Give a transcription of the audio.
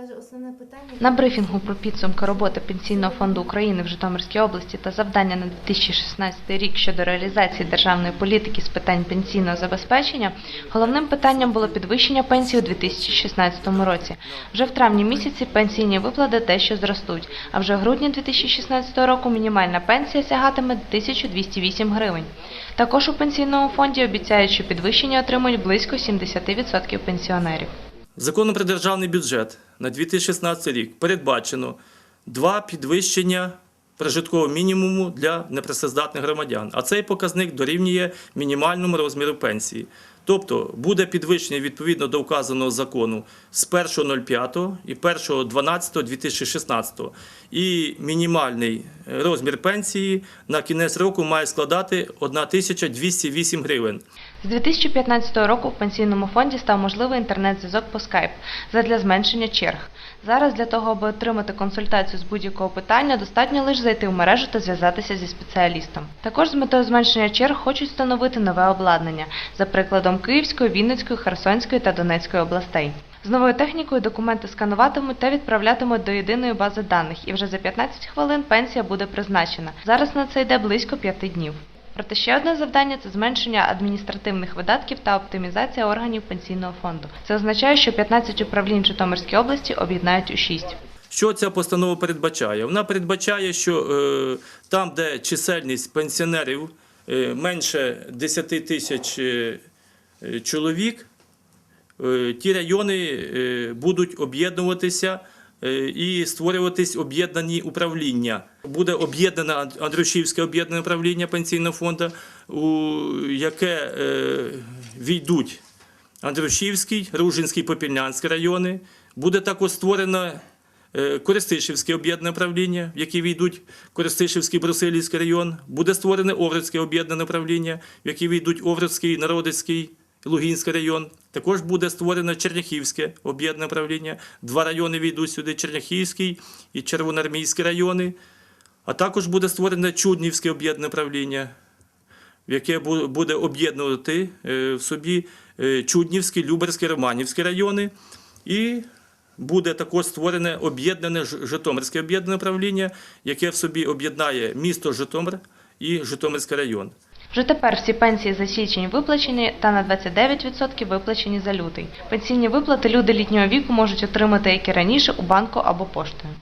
каже, питання На брифінгу про підсумки роботи Пенсійного фонду України в Житомирській області та завдання на 2016 рік щодо реалізації державної політики з питань пенсійного забезпечення головним питанням було підвищення пенсій у 2016 році. Вже в травні місяці пенсійні виплати дещо зростуть, а вже в грудні 2016 року мінімальна пенсія сягатиме 1208 гривень. Також у пенсійному фонді обіцяють, що підвищення отримують близько 70% пенсіонерів. Законом про державний бюджет на 2016 рік передбачено два підвищення прожиткового мінімуму для непрацездатних громадян, а цей показник дорівнює мінімальному розміру пенсії. Тобто буде підвищення відповідно до вказаного закону з 1.05 і 1.12.2016. І мінімальний розмір пенсії на кінець року має складати 1208 гривень. З 2015 року в пенсійному фонді став можливий інтернет-зв'язок по Skype задля зменшення черг. Зараз для того, аби отримати консультацію з будь-якого питання, достатньо лише зайти в мережу та зв'язатися зі спеціалістом. Також з метою зменшення черг хочуть встановити нове обладнання, за прикладом Київської, Вінницької, Херсонської та Донецької областей. З новою технікою документи скануватимуть та відправлятимуть до єдиної бази даних, і вже за 15 хвилин пенсія буде призначена. Зараз на це йде близько 5 днів. Проте ще одне завдання це зменшення адміністративних видатків та оптимізація органів пенсійного фонду. Це означає, що 15 управлінь Житомирської області об'єднають у 6. Що ця постанова передбачає? Вона передбачає, що е, там, де чисельність пенсіонерів е, менше 10 тисяч е, чоловік, е, ті райони е, будуть об'єднуватися е, і створюватись об'єднані управління. Буде об'єднане Анд- Андрушівське об'єднане управління пенсійного фонду, у яке е, війдуть Андрушівський, Ружинський, Попільнянський райони. Буде також створено е, Користишівське об'єднане управління, в яке війдуть Користишівський, Брусилівський район. Буде створене Овруцьке об'єднане управління, в яке війдуть Овруцький, Народицький, Лугінський район. Також буде створено Черняхівське об'єднане управління. Два райони війдуть сюди: Черняхівський і Червоноармійський райони. А також буде створене Чуднівське об'єднане управління, яке буде об'єднувати е, в собі е, Чуднівський, Люберський, Романівський райони. І буде також створене об'єднане Житомирське об'єднане управління, яке в собі об'єднає місто Житомир і Житомирський район. Вже тепер всі пенсії за січень виплачені та на 29% виплачені за лютий. Пенсійні виплати люди літнього віку можуть отримати як і раніше у банку або поштою.